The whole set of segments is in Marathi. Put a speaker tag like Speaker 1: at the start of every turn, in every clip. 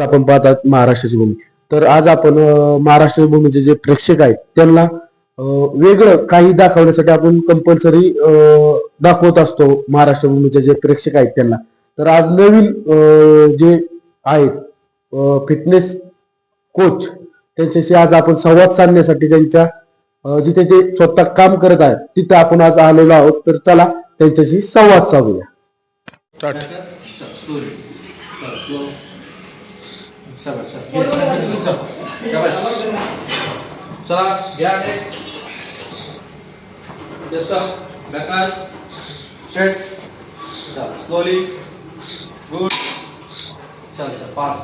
Speaker 1: आपण पाहतात महाराष्ट्राची भूमी. तर आज आपण महाराष्ट्र भूमीचे जे प्रेक्षक आहेत त्यांना वेगळं काही दाखवण्यासाठी आपण कंपल्सरी दाखवत असतो महाराष्ट्र भूमीचे जे प्रेक्षक आहेत त्यांना. तर आज नवीन जे आहेत फिटनेस कोच त्यांच्याशी आज आपण संवाद साधण्यासाठी त्यांच्या जिथे ते स्वतः काम करत आहेत तिथे आपण आज आलेलो आहोत. तर चला त्यांच्याशी संवाद साधूया.
Speaker 2: स्टोरी स्लो शाबास शाबास चला घ्या next just back up straight चला स्लोली गुड चल चल pass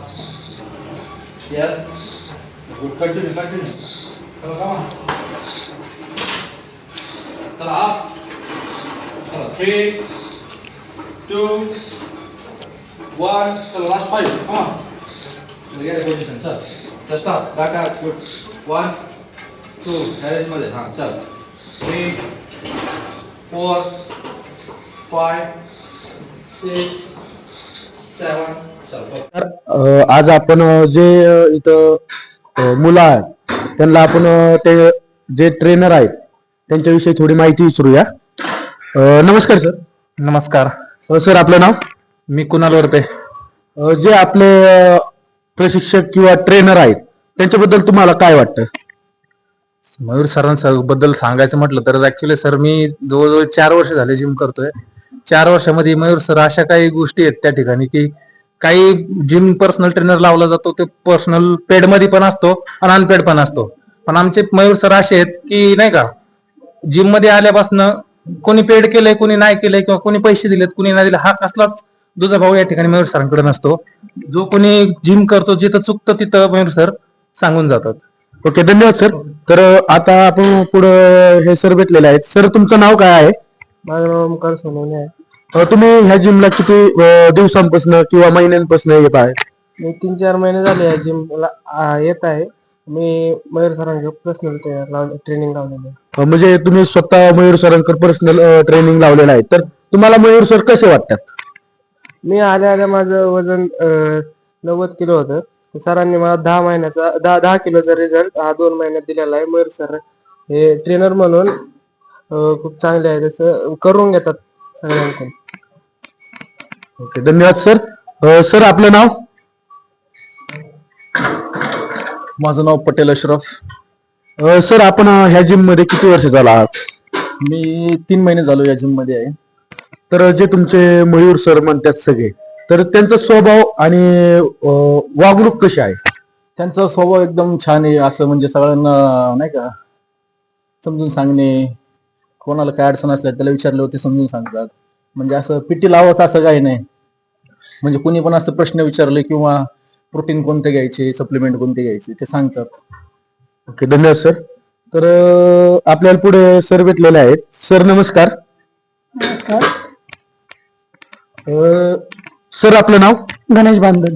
Speaker 2: yes good continue continue चला कमा चला अप चला three two, one, to the last five, come on. So get a position, sir. Just stop, back up, good. One, two, arrange मध्ये, हा, चल. Three, four, five, six, seven, चल, go.
Speaker 1: तर अ, आज आपण जे इथं मुलं आहेत त्यांना आपण ते जे ट्रेनर आहेत त्यांच्याविषयी थोडी माहिती विचारूया नमस्कार सर
Speaker 3: नमस्कार
Speaker 1: सर आपलं नाव
Speaker 3: मी कुणाल वरते
Speaker 1: जे आपले प्रशिक्षक किंवा ट्रेनर आहेत त्यांच्याबद्दल तुम्हाला काय वाटतं?
Speaker 3: मयूर सरांबद्दल सांगायचं म्हटलं तर ऍक्च्युली सर मी जवळजवळ चार वर्ष झाले जिम करतोय. चार वर्षामध्ये मयूर सर अशा काही गोष्टी आहेत त्या ठिकाणी की काही जिम पर्सनल ट्रेनर लावला जातो ते पर्सनल पेडमध्ये पण असतो आणि अनपेड पण असतो. पण आमचे मयूर सर असे आहेत की नाही का जिममध्ये आल्यापासून कोणी पेड केलंय कोणी नाही केलंय किंवा कोणी पैसे दिलेत कोणी नाही दिले हा कसलाच दुजा भाऊ या ठिकाणी मयूर सरांकडे नसतो. जो कोणी जिम करतो जिथं चुकतं तिथं मयूर सर सांगून जातात.
Speaker 1: ओके धन्यवाद सर. तर आता आपण पुढं हे सर भेटलेले आहेत. सर तुमचं नाव काय आहे?
Speaker 4: माझं नाव ओमकार सोनवणे आहे.
Speaker 1: अ, तुम्ही ह्या जिमला किती अ, दिवसांपासून किंवा महिन्यांपासून येत आहे?
Speaker 4: मी तीन चार महिने झाले या जिमला येत आहे. मी मयूर सरांचे पर्सनल ट्रेनिंग लावलेले आहे.
Speaker 1: अ, म्हणजे तुम्ही स्वतः मयूर सरांकडे पर्सनल ट्रेनिंग लावलेलं आहे. तर तुम्हाला मयूर सर कसे वाटतात?
Speaker 4: मी आल्या आल्या माझं वजन नव्वद किलो होतं. सरांनी मला दहा महिन्याचा दहा दहा किलोचा रिझल्ट हा दोन महिन्यात दिलेला आहे. मयूर सर हे ट्रेनर म्हणून खूप चांगले आहे तसं करून घेतात सगळ्यांकडून.
Speaker 1: ओके धन्यवाद सर. अ, सर आपलं नाव?
Speaker 3: माझं नाव पटेल अशरफ.
Speaker 1: अ, सर आपण अ, ह्या जिममध्ये किती वर्ष झाला आहात?
Speaker 3: मी तीन महिने झालो या जिममध्ये आहे.
Speaker 1: तर जे तुमचे मयूर सर म्हणतात सगळे तर त्यांचा स्वभाव आणि वागणूक कशी आहे?
Speaker 3: त्यांचा स्वभाव एकदम छान आहे. असं म्हणजे सगळ्यांना नाही का समजून सांगणे. कोणाला काय अडचण असल्या त्याला विचारलं होते समजून सांगतात. म्हणजे असं पिटी लावायचं असं काही नाही. म्हणजे कोणी पण असं प्रश्न विचारले किंवा प्रोटीन कोणते घ्यायचे सप्लिमेंट कोणते घ्यायचे ते सांगतात.
Speaker 1: ओके धन्यवाद सर. तर आपल्याला पुढे सर भेटलेले आहेत. सर नमस्कार. अ, सर आपलं नाव?
Speaker 4: गणेश बांधल.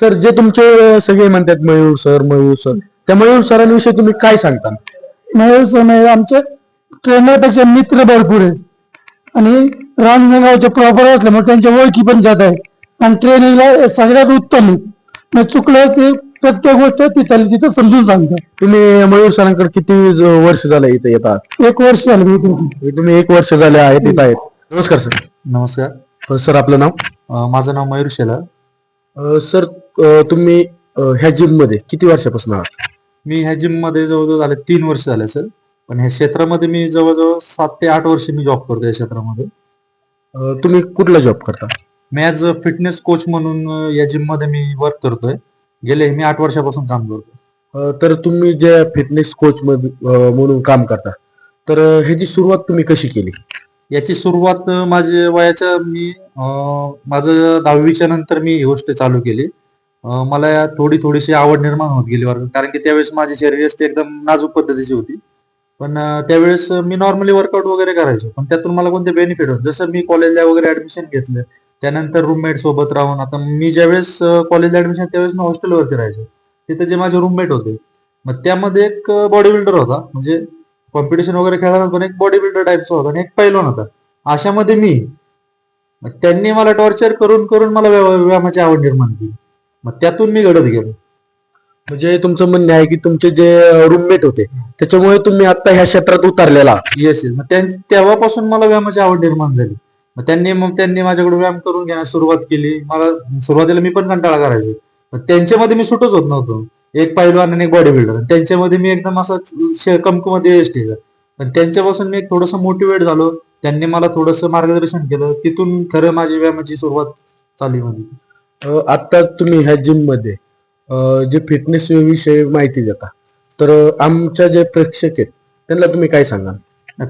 Speaker 1: सर जे तुमचे अ, सगळे म्हणतात मयूर सर मयूर सर त्या मयूर सरांविषयी तुम्ही काय सांगता?
Speaker 4: मयूर सर आमचे ट्रेनरपेक्षा मित्र भरपूर आहेत. आणि रामजगावचे प्रॉपर असल्यामुळे त्यांच्या ओळखी पण जात आहेत. आणि ट्रेनिंगला सगळ्यात उत्तम आहेत. मग चुकलं ते प्रत्येक गोष्ट तिथं तिथं समजून सांगतात.
Speaker 1: तुम्ही मयूर सरांकडे किती ज- वर्ष झालं इथे येतात?
Speaker 4: एक वर्ष झालं मी तुमची
Speaker 1: तुम्ही एक वर्ष झाले आहेत इथं आहेत. नमस्कार सर.
Speaker 3: नमस्कार.
Speaker 1: सर आपलं नाव?
Speaker 3: माझं नाव मयूर शेलार.
Speaker 1: सर तुम्ही ह्या जिममध्ये किती वर्षापासून आहात?
Speaker 3: मी ह्या जिममध्ये जवळजवळ झाले तीन वर्ष झाले सर. पण ह्या क्षेत्रामध्ये मी जवळजवळ सात ते आठ वर्ष मी जॉब करतो या क्षेत्रामध्ये.
Speaker 1: तुम्ही कुठला जॉब करता?
Speaker 3: मी ॲज अ फिटनेस कोच म्हणून या जिममध्ये मी वर्क करतोय. गेले मी आठ वर्षापासून काम करतो
Speaker 1: तर तुम्ही जे फिटनेस कोच म्हणून काम करता तर ह्याची सुरुवात तुम्ही कशी केली?
Speaker 3: याची सुरुवात माझ्या वयाच्या मी माझं दहावीच्या नंतर मी ही गोष्ट चालू केली. मला या थोडी थोडीशी आवड निर्माण होत गेली वर्ग कारण की त्यावेळेस माझी शरीरयष्टी एकदम नाजूक पद्धतीची होती. पण त्यावेळेस मी नॉर्मली वर्कआउट वगैरे करायचो. पण त्यातून मला कोणते बेनिफिट होत? जसं मी कॉलेजला वगैरे ऍडमिशन घेतलं त्यानंतर रूममेट सोबत राहून आता मी ज्यावेळेस कॉलेजला ऍडमिशन त्यावेळेस मी हॉस्टेलवरती राहायचो. तिथे जे माझे रूममेट होते. मग त्यामध्ये एक बॉडी बिल्डर होता. म्हणजे कॉम्पिटिशन वगैरे खेळायला पण एक बॉडी बिल्डर टाईपचा होता आणि एक पैलवान होता. अशामध्ये मी मग त्यांनी मला टॉर्चर करून करून मला व्याया- व्यायामाची आवड निर्माण केली. मग त्यातून मी घडत गेलो.
Speaker 1: म्हणजे तुमचं म्हणणं आहे की तुमचे जे रूममेट होते त्याच्यामुळे तुम्ही आता ह्या क्षेत्रात उतरलेला.
Speaker 3: येस येस मग तेव्हापासून मला व्यायामाची आवड निर्माण झाली. मग त्यांनी मग त्यांनी माझ्याकडे व्यायाम करून घेण्यास सुरुवात केली. मला सुरुवातीला मी पण कंटाळा करायचो. पण त्यांच्यामध्ये मी सुटच होत नव्हतो. एक पैलवान आणि एक बॉडी बिल्डर त्यांच्यामध्ये मी एकदम असा कमकुमध्ये एसटीचा पण त्यांच्यापासून मी थोडस मोटिवेट झालो. त्यांनी मला थोडस मार्गदर्शन केलं. तिथून खरं माझी व्यायामाची सुरुवात झाली. माझी
Speaker 1: आता तुम्ही ह्या जिममध्ये जे फिटनेस विषयी माहिती देता तर आमच्या जे प्रेक्षक आहेत त्यांना तुम्ही काय सांगाल?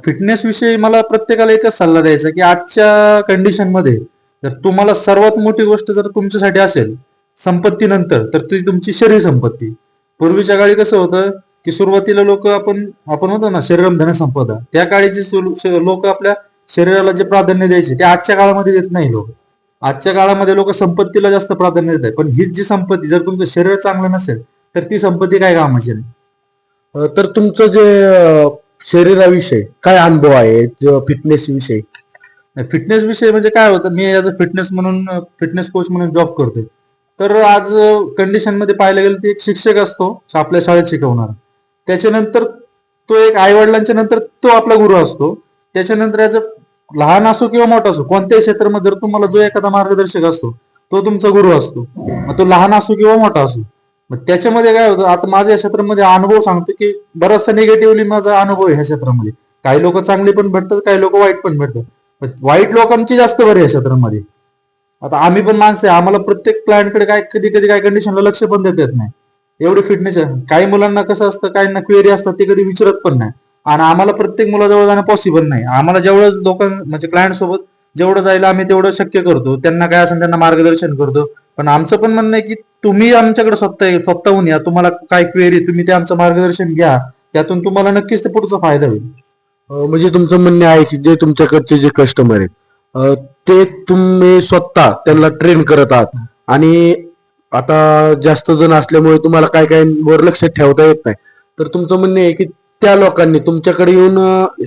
Speaker 3: फिटनेस विषयी मला प्रत्येकाला एकच सल्ला द्यायचा की आजच्या कंडिशनमध्ये जर तुम्हाला सर्वात मोठी गोष्ट जर तुमच्यासाठी असेल संपत्तीनंतर तर ती तुमची शरीर संपत्ती. पूर्वीच्या काळी कसं होतं की सुरुवातीला लोक आपण आपण म्हणतो ना शरीरम धन संपदा. त्या काळीचे लोक आपल्या शरीराला जे प्राधान्य द्यायचे ते आजच्या काळामध्ये देत नाही लोक. आजच्या काळामध्ये लोक संपत्तीला जास्त प्राधान्य देत आहेत. पण हीच जी संपत्ती जर तुमचं शरीर चांगलं नसेल तर ती संपत्ती काय कामाची नाही.
Speaker 1: तर तुमचं जे शरीराविषयी काय अनुभव आहे? फिटनेस विषयी?
Speaker 3: फिटनेस विषय म्हणजे काय होतं? मी ऍज अ फिटनेस म्हणून फिटनेस कोच म्हणून जॉब करतोय. तर आज कंडिशनमध्ये पाहायला गेलं तर एक शिक्षक असतो आपल्या शाळेत शिकवणार. त्याच्यानंतर तो एक आई वडिलांच्या नंतर तो आपला गुरु असतो. त्याच्यानंतर ऍज लहान असो किंवा मोठा असो कोणत्याही क्षेत्रामध्ये जर तुम्हाला जो एखादा मार्गदर्शक असतो तो तुमचा गुरु असतो. मग तो लहान असो किंवा मोठा असो. मग त्याच्यामध्ये काय होतं आता माझ्या या क्षेत्रामध्ये अनुभव सांगतो की बराचसा निगेटिव्हली माझा अनुभव आहे ह्या क्षेत्रामध्ये. काही लोक चांगली पण भेटतात काही लोक वाईट पण भेटतात. वाईट लोकांची जास्त बरी आहे क्षेत्रामध्ये. आता आम्ही पण माणसं आहे आम्हाला प्रत्येक क्लायंटकडे काय कधी कधी काय कंडिशनला लक्ष पण देता येत नाही. एवढी फिटनेस काही मुलांना कसं असतं काही क्वेरी असतात ते कधी विचारत पण नाही. आणि आम्हाला प्रत्येक मुलाजवळ जाणं पॉसिबल नाही. आम्हाला जेवढं लोकां म्हणजे क्लायंट सोबत जेवढं जायला आम्ही तेवढं शक्य करतो. त्यांना काय असेल त्यांना मार्गदर्शन करतो. पण आमचं पण म्हणणं आहे की तुम्ही आमच्याकडे स्वतः स्वतःहून या. तुम्हाला काय क्वेरी तुम्ही ते आमचं मार्गदर्शन घ्या. त्यातून तुम्हाला नक्कीच ते पुढचा फायदा होईल.
Speaker 1: म्हणजे तुमचं म्हणणं आहे की जे तुमच्याकडचे जे कस्टमर आहेत ते तुम्ही स्वतः त्यांना ट्रेन करत आहात. आणि आता जास्त जण असल्यामुळे तुम्हाला काय काय वर लक्ष ठेवता येत नाही. तर तुमचं म्हणणं आहे की त्या लोकांनी तुमच्याकडे येऊन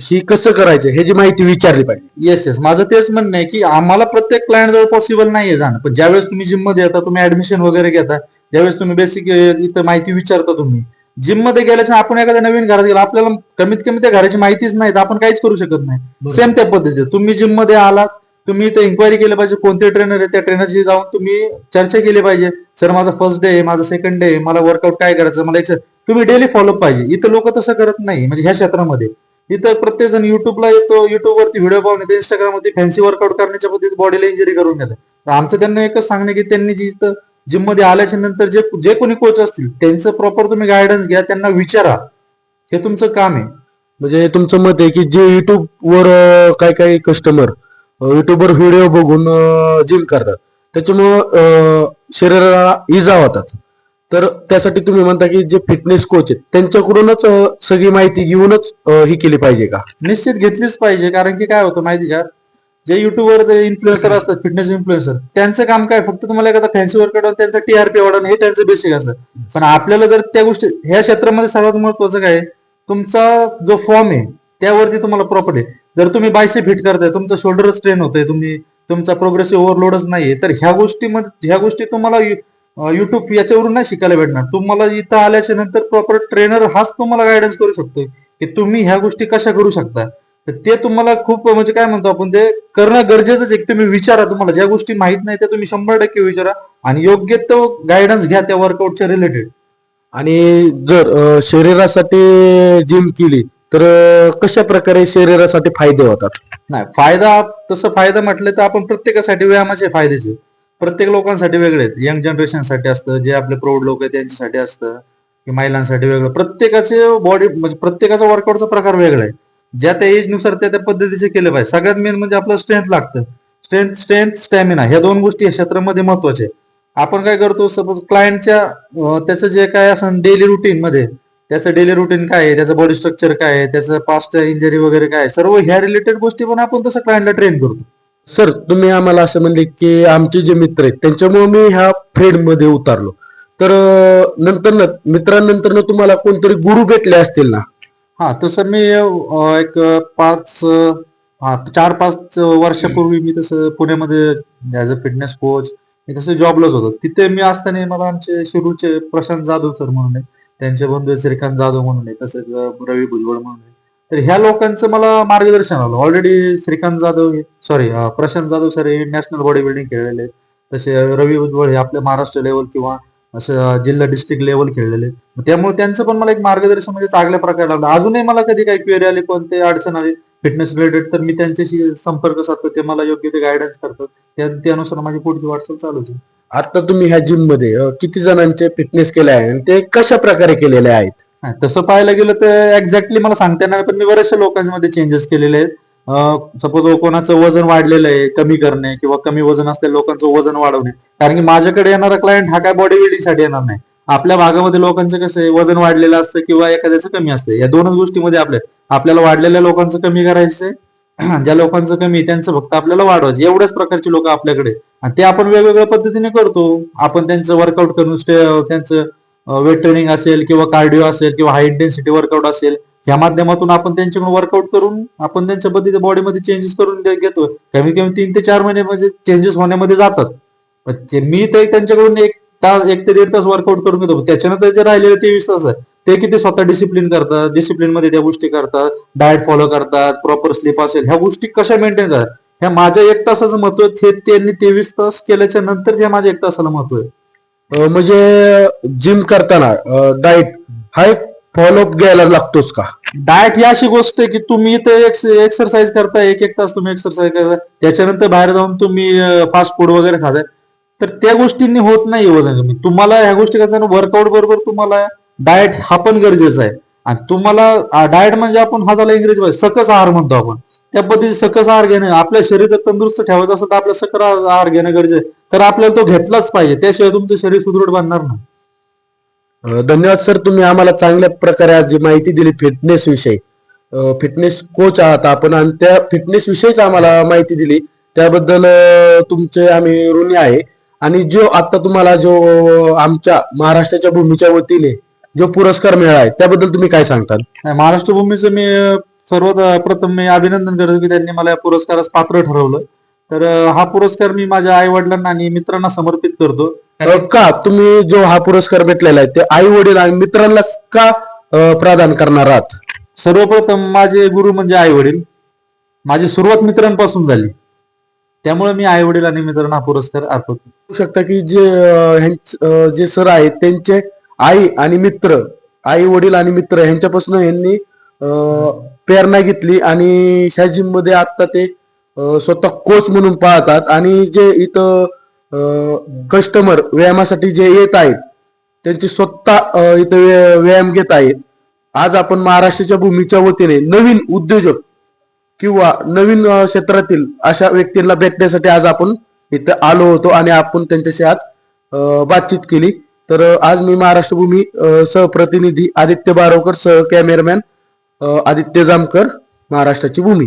Speaker 1: ही कसं करायचं ह्याची माहिती विचारली पाहिजे.
Speaker 3: येस येस माझं तेच म्हणणं आहे की आम्हाला प्रत्येक क्लायंट जवळ पॉसिबल नाहीये जाणं. पण ज्यावेळेस तुम्ही जिममध्ये येता तुम्ही ऍडमिशन वगैरे घेता ज्यावेळेस तुम्ही बेसिक इथं माहिती विचारता तुम्ही जिममध्ये गेल्याच्या आपण एखाद्या नवीन घरात गेलो आपल्याला कमीत कमी त्या घराची माहितीच नाही तर आपण काहीच करू शकत नाही. सेम त्या पद्धतीने तुम्ही जिममध्ये आलात तुम्ही इथं इन्क्वायरी केली पाहिजे कोणते ट्रेनर आहे त्या ट्रेनरशी जाऊन तुम्ही चर्चा केली पाहिजे. सर माझा फर्स्ट डे आहे माझा सेकंड डे आहे मला वर्कआउट काय करायचं मला एक तुम्ही डेली फॉलोअप पाहिजे. इथं लोक तसं करत नाही म्हणजे ह्या क्षेत्रामध्ये. इथं प्रत्येक जण युट्यूबला येतो युट्यूबवरती व्हिडिओ पाहून येतो इंस्टाग्रामवरती फॅन्सी वर्कआउट करण्याच्या पद्धतीत बॉडीला इंजरी करून घेतात. तर आमचं त्यांना एकच सांगणं की त्यांनी जी इथं जिममध्ये आल्याच्यानंतर जे जे कोणी कोच असतील त्यांचं प्रॉपर तुम्ही गायडन्स घ्या त्यांना विचारा. हे तुमचं काम आहे.
Speaker 1: म्हणजे तुमचं मत आहे की जे युट्यूब वर काही काय काय कस्टमर युट्यूबवर व्हिडिओ बघून जिम करतात. त्याच्यामुळं शरीराला इजा होतात. तर त्यासाठी तुम्ही म्हणता की जे फिटनेस कोच आहेत त्यांच्याकडूनच सगळी माहिती घेऊनच ही केली पाहिजे का?
Speaker 3: निश्चित घेतलीच पाहिजे कारण की काय होतं माहिती का? जे युट्यूबवर जे इन्फ्लुएन्सर असतात फिटनेस इन्फ्लुएन्सर त्यांचं काम काय? फक्त तुम्हाला एखादा फॅन्सी वर्कआउट त्यांचा टीआरपी वाढवणं हे त्यांचं बेसिक असतं. पण आपल्याला जर त्या गोष्टी ह्या क्षेत्रामध्ये सर्वात महत्वाचं काय? तुमचा जो फॉर्म आहे त्यावरती तुम्हाला प्रॉपर जर तुम्ही बायसे फिट करताय तुमचं शोल्डर स्ट्रेन होतंय तुम्ही तुमचा प्रोग्रेसिव्ह ओव्हरलोडच नाहीये तर ह्या गोष्टीमध्ये ह्या गोष्टी तुम्हाला युट्यूब याच्यावरून नाही शिकायला भेटणार. तुम्हाला इथं आल्याच्यानंतर प्रॉपर ट्रेनर हाच तुम्हाला गायडन्स करू शकतोय की तुम्ही ह्या गोष्टी कशा करू शकता. तर ते तुम्हाला खूप म्हणजे काय म्हणतो आपण ते करणं गरजेचंच आहे तुम्ही विचारा तुम्हाला. ज्या गोष्टी माहीत नाही त्या तुम्ही शंभर टक्के विचारा आणि योग्य तो गायडन्स घ्या त्या वर्कआउटच्या रिलेटेड
Speaker 1: आणि जर शरीरासाठी जिम केली तर कशा प्रकारे शरीरासाठी फायदे होतात?
Speaker 3: नाही फायदा तसं फायदा म्हटलं तर आपण प्रत्येकासाठी व्यायामाचे फायद्याचे प्रत्येक लोकांसाठी वेगळे आहेत. यंग जनरेशनसाठी असतं जे आपले प्रौढ लोक आहेत त्यांच्यासाठी असतं की महिलांसाठी वेगळं. प्रत्येकाचे बॉडी म्हणजे प्रत्येकाचा वर्कआउटचा प्रकार वेगळा आहे. ज्या त्या एजनुसार त्या त्या पद्धतीचे केले पाहिजे. सगळ्यात मेन म्हणजे आपलं स्ट्रेंथ लागतं. स्ट्रेंथ स्ट्रेंथ स्टॅमिना ह्या दोन गोष्टी या क्षेत्रामध्ये महत्त्वाच्या आहेत. आपण काय करतो सपोज क्लायंटच्या त्याचं जे काय असं डेली रुटीन मध्ये त्याचं डेली रुटीन काय आहे? त्याचं बॉडी स्ट्रक्चर काय आहे? त्याचं पास्ट इंजरी वगैरे काय सर्व ह्या रिलेटेड गोष्टी पण आपण तसं क्लायंटला ट्रेन करतो.
Speaker 1: सर तुम्ही आम्हाला असं म्हणले की आमचे जे मित्र आहेत त्यांच्यामुळे मी ह्या मध्ये उतरलो. तर नंतर न मित्रांनंतर तुम्हाला कोणतरी गुरु भेटले असतील ना?
Speaker 3: हा तसं मी एक पाच हा चार पाच वर्षापूर्वी मी तसं पुण्यामध्ये ऍज अ फिटनेस कोच मी तसे जॉबलाच होतो. तिथे मी असताना मला आमचे शिरूरचे प्रशांत जाधव सर म्हणून त्यांचे बंधू श्रीकांत जाधव म्हणून आहे तसेच रवी भुजबळ म्हणून आहे. तर ह्या लोकांचं मला मार्गदर्शन आलं. Already Shrikant Jadhav sorry Prashant Jadhav sir हे नॅशनल बॉडी बिल्डिंग खेळलेले आहेत. तसे रवी भुजबळ हे आपल्या महाराष्ट्र लेवल किंवा असं जिल्हा डिस्ट्रिक्ट लेवल खेळलेले आहेत. त्यामुळे त्यांचं पण मला एक मार्गदर्शन म्हणजे चांगल्या प्रकारे लागलं. अजूनही मला कधी काही क्वेरी आली कोणते अडचण आली फिटनेस रिलेटेड तर मी त्यांच्याशी संपर्क साधतो. ते मला योग्य ते गायडन्स करतात. त्यानुसार माझी पुढची वाटचाल चालूच आहे.
Speaker 1: आता तुम्ही ह्या जिममध्ये किती जणांचे फिटनेस केले आहे आणि ते कशा प्रकारे केलेले आहेत?
Speaker 3: हा, तसं पाहायला गेलं तर एक्झॅक्टली मला सांगता येणार नाही, पण मी बऱ्याचशा लोकांमध्ये चेंजेस केलेले आहेत. सपोज कोणाचं वजन वाढलेलं आहे कमी करणे किंवा कमी वजन असलेल्या लोकांचं वजन वाढवणे. कारण की माझ्याकडे येणारा क्लायंट हा काय बॉडी बिल्डिंगसाठी येणार नाही. आपल्या भागामध्ये लोकांचं कसं आहे वजन वाढलेलं असतं किंवा एखाद्याचं कमी असतं. या दोनच गोष्टीमध्ये आपल्या आपल्याला वाढलेल्या लोकांचं कमी करायचंय. ज्या लोकांचं कमी आहे, त्यांचं फक्त आपल्याला वाढवायचं. एवढ्याच प्रकारचे लोक आपल्याकडे आणि ते आपण वेगवेगळ्या पद्धतीने करतो. आपण त्यांचं वर्कआउट करून त्यांचं वेट ट्रेनिंग असेल किंवा कार्डिओ असेल किंवा हाय इंटेन्सिटी वर्कआउट असेल या माध्यमातून आपण त्यांच्याकडून वर्कआउट करून आपण त्यांच्या पद्धती बॉडीमध्ये चेंजेस करून घेतो कमी कमी तीन ते चार महिने म्हणजे चेंजेस होण्यामध्ये जातात. मी ते त्यांच्याकडून एक तास एक ते दीड तास वर्कआउट करून घेतो. त्याच्यानंतर जे राहिलेले तेवीस तास आहे. ते किती स्वतः डिसिप्लिन करतात डिसिप्लिनमध्ये त्या गोष्टी करतात डाएट फॉलो करतात प्रॉपर स्लीप असेल ह्या गोष्टी कशा मेंटेन करतात? ह्या माझ्या एक तासाचं महत्त्व आहे हे त्यांनी तेवीस तास केल्याच्यानंतर ह्या माझ्या एक तासाला महत्त्व आहे.
Speaker 1: म्हणजे जिम करताना डाएट हा एक फॉलोअप घ्यायला लागतोच का?
Speaker 3: डाएट ही अशी गोष्ट आहे की तुम्ही ते एक्सरसाइज करताय एक एक तास तुम्ही एक्सरसाइज करताय त्याच्यानंतर बाहेर जाऊन तुम्ही फास्ट फूड वगैरे खाताय. तर त्या गोष्टींनी होत नाही वजन तुम्हाला ह्या गोष्टी करताना वर्कआउट बरोबर तुम्हाला डाएट हा पण गरजेचा आहे. आणि तुम्हाला डाएट म्हणजे आपण हा झाला इंग्रजी सकस आहार म्हणतो आपण. त्या पद्धतीने सकस आहार घेणं आपल्या शरीर तंदुरुस्त ठेवायचं असेल तर आपलं सकस आहार घेणं गरजेचं आहे. तर आपल्याला तो घेतलाच पाहिजे. त्याशिवाय तुमचं शरीर सुदृढ बनणार नाही.
Speaker 1: धन्यवाद सर तुम्ही आम्हाला चांगल्या प्रकारे आज जी माहिती दिली फिटनेस विषयी. फिटनेस कोच आहात आपण आणि त्या फिटनेस विषयीच आम्हाला माहिती दिली. त्याबद्दल तुमचे आम्ही ऋणी आहे. आणि जो आता तुम्हाला जो आमच्या महाराष्ट्राच्या भूमीच्या वतीने जो पुरस्कार मिळाला त्याबद्दल तुम्ही काय सांगताल?
Speaker 3: नाही, महाराष्ट्र भूमीचं मी अं, सर्वात अं, प्रथम मी अभिनंदन करतो की त्यांनी मला या पुरस्कारास पात्र ठरवलं. तर अं, हा पुरस्कार मी माझ्या आई वडिलांना आणि मित्रांना समर्पित करतो.
Speaker 1: अं, का? तुम्ही जो हा पुरस्कार भेटलेला आहे ते आई वडील आणि मित्रांना का अं, प्रदान करणार आहात?
Speaker 3: सर्वप्रथम माझे गुरु म्हणजे आई वडील माझी सुरुवात मित्रांपासून झाली. त्यामुळे मी आई वडील आणि मित्रांना हा पुरस्कार.
Speaker 1: होऊ शकतं की जे अं, ह्यांच- अं, जे सर आहेत त्यांचे आई आणि मित्र आई वडील आणि मित्र ह्यांच्यापासून यांनी प्रेरणा घेतली आणि ह्या जिममध्ये आता ते स्वतः कोच म्हणून पाहतात आणि जे इथं कस्टमर व्यायामासाठी जे येत आहेत त्यांची स्वतः इथं व्यायाम घेत आहेत. आज आपण महाराष्ट्राच्या भूमीच्या वतीने नवीन उद्योजक किंवा नवीन क्षेत्रातील अशा व्यक्तींना भेटण्यासाठी आज आपण इथं आलो होतो आणि आपण त्यांच्याशी आज बातचीत केली. तर आज मी महाराष्ट्र भूमी सहप्रतिनिधी आदित्य बारोकर सह कॅमेरामॅन आदित्य जामकर महाराष्ट्राची भूमी.